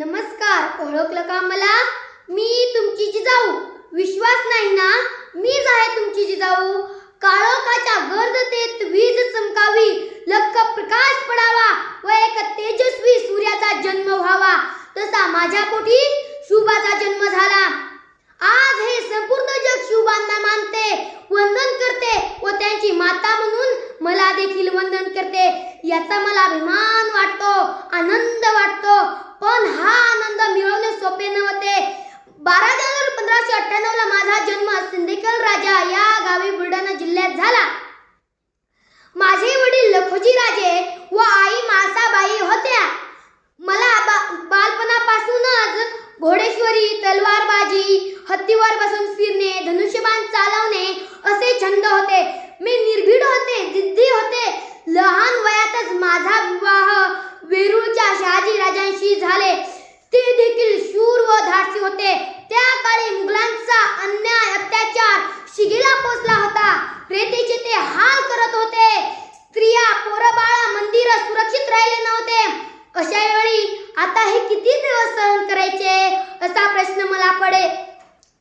नमस्कार ओळखलं का मला? मी तुमची जिजाऊ. विश्वास नाही ना? मीच आहे तुमची जिजाऊ. काळोखाच्या गर्दतेत वीज चमकावी. लख प्रकाश पडावा व एक तेजस्वी सूर्याचा जन्म व्हावा. तसा माझ्या पोटी शुभाचा जन्म झाला. आज हे संपूर्ण जग शुभांना मानते वंदन करते व त्यांची माता म्हणून मला देखील वंदन करते. याचा मला अभिमान वाटतो. आनंद वाटतो पण हा आनंद मिळवणे सोपे नव्हते बारा जानेवारी पंधराशे अठ्ठ्याण्णव ला माझा जन्म सिंदेकल राजा या गावी बुलढाणा जिल्ह्यात झाला. माझे वडील लखोजी राजे व आई मासाबाई होत्या. मला बा- बालपणापासूनच घोडेश्वरी तलवारबाजी हत्तीवर बसून फिरणे धनुष्यबाण चालवणे असे छंद होते. मी निर्भीड होते जिद्दी होते. लहान वयातच माझा विवाह वेरूळच्या शहाजी राजांशी झाले. ते देखील शूर व धाडसी होते. आता हे किती दिवस सहन करायचे? असा प्रश्न मला पडे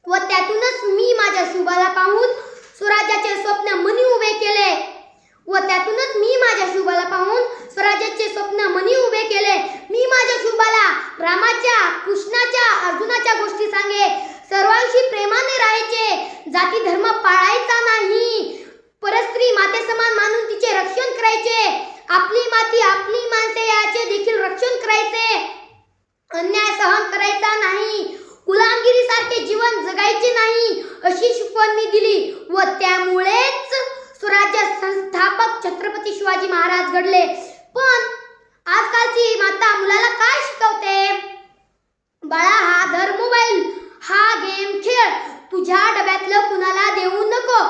व त्यातूनच मी माझ्या शुभाला पाहून स्वराज्याचे स्वप्न मनी उभे केले. व त्यातूनच मी माझ्या शुभाला पाहून स्वराज्याचे स्वप्न मनी उभे केले. मी माझ्या शुभाला रामाच्या कृष्णाच्या अर्जुनाच्या गोष्टी सांगे. सर्वांशी प्रेमाने राहायचे. जाती धर्म पाळायचा नाही. परस्त्री माते समान मानून तिचे रक्षण करायचे. आपली आपली माणसे याचे देखील रक्षण करायचे अन्याय सहन करायचा नाही गुलामगिरी सारखे जीवन जगायचे नाही अशी शिकवण मी दिली व त्यामुळेच स्वराज्य संस्थापक छत्रपती शिवाजी महाराज घडले. पण आजकालची माता मुलाला काय शिकवते? बाळा हा धर मोबाईल हा गेम खेळ. तुझ्या डब्यातलं कुणाला देऊ नको?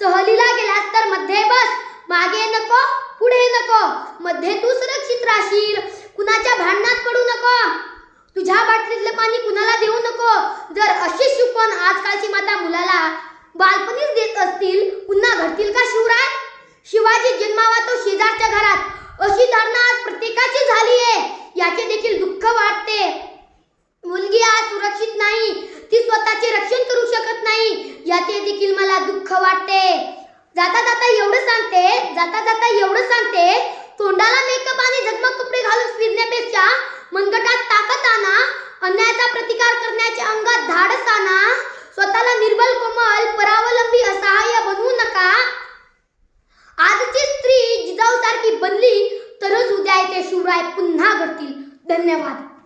सहलीला गेलास तर मध्ये बस. मागे नको पुढे नको. मध्ये तू सुरक्षित राहशील. कुणाच्या भांडणात पडू नको. तुझ्या बाटलीतलं पाणी कुणाला देऊ नको? जर अशी पण आजकालची माता मुलाला बालपणीच देत असतील पुन्हा घडतील का शिवराय? शिवाजी जन्मावा तो शेजारच्या घरात. अशी धारणा आज प्रत्येकाची झाली आहे याचे देखील दुःख वाटते. मुलगी आज सुरक्षित नाही. ती स्वतःचे रक्षण करू शकत नाही. याचे देखील मला दुःख वाटते. जाता जाता एवढं सांगते जाता जाता एवढं सांगते. तोंडाला मेकअप आणि जगमग कपडे घालून फिरण्यापेक्षा मनगटात ताकद आणा. अन्यायाचा प्रतिकार करण्याच्या अंगात धाडस आणा स्वतःला निर्बल कोमल परावलंबी असहाय्य बनवू नका. आजची स्त्री जिजाऊ सारखी बनली तरच उद्या येथे शिवराय पुन्हा घडतील. धन्यवाद.